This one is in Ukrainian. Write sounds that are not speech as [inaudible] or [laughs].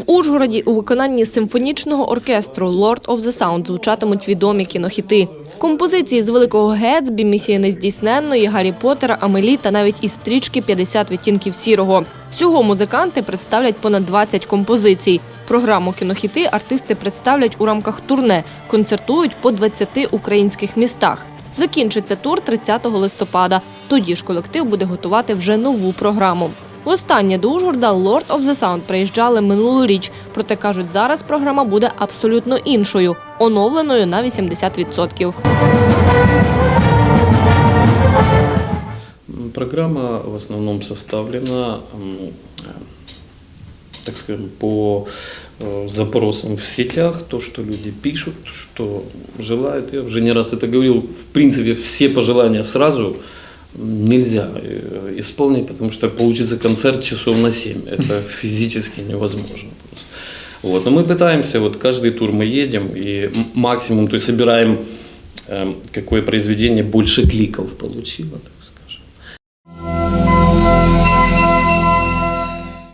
В Ужгороді у виконанні симфонічного оркестру Lord of the Sound звучатимуть відомі кінохіти. Композиції з великого Гетсбі, місії нездійсненної, Гаррі Поттера, Амелі та навіть із стрічки «50 відтінків сірого. Всього музиканти представлять понад 20 композицій. Програму кінохіти артисти представлять у рамках турне, концертують по 20 українських містах. Закінчиться тур 30 листопада. Тоді ж колектив буде готувати вже нову програму. Востаннє до Ужгорода Lord of the Sound приїжджали минулоріч, проте кажуть, зараз програма буде абсолютно іншою, оновленою на 80%. М, Программа в основном составлена, м, э, так скажем, по э, запросам в сетях, то, что люди пишут, что желают. Я уже не раз это говорил, в принципе, все пожелания сразу м, нельзя э, исполнить, потому что получится концерт часов на 7. Это [laughs] физически невозможно просто. Вот. Но мы пытаемся, вот каждый тур мы едем и м- максимум, то есть собираем, эм, какое произведение больше кликов получило, так сказать.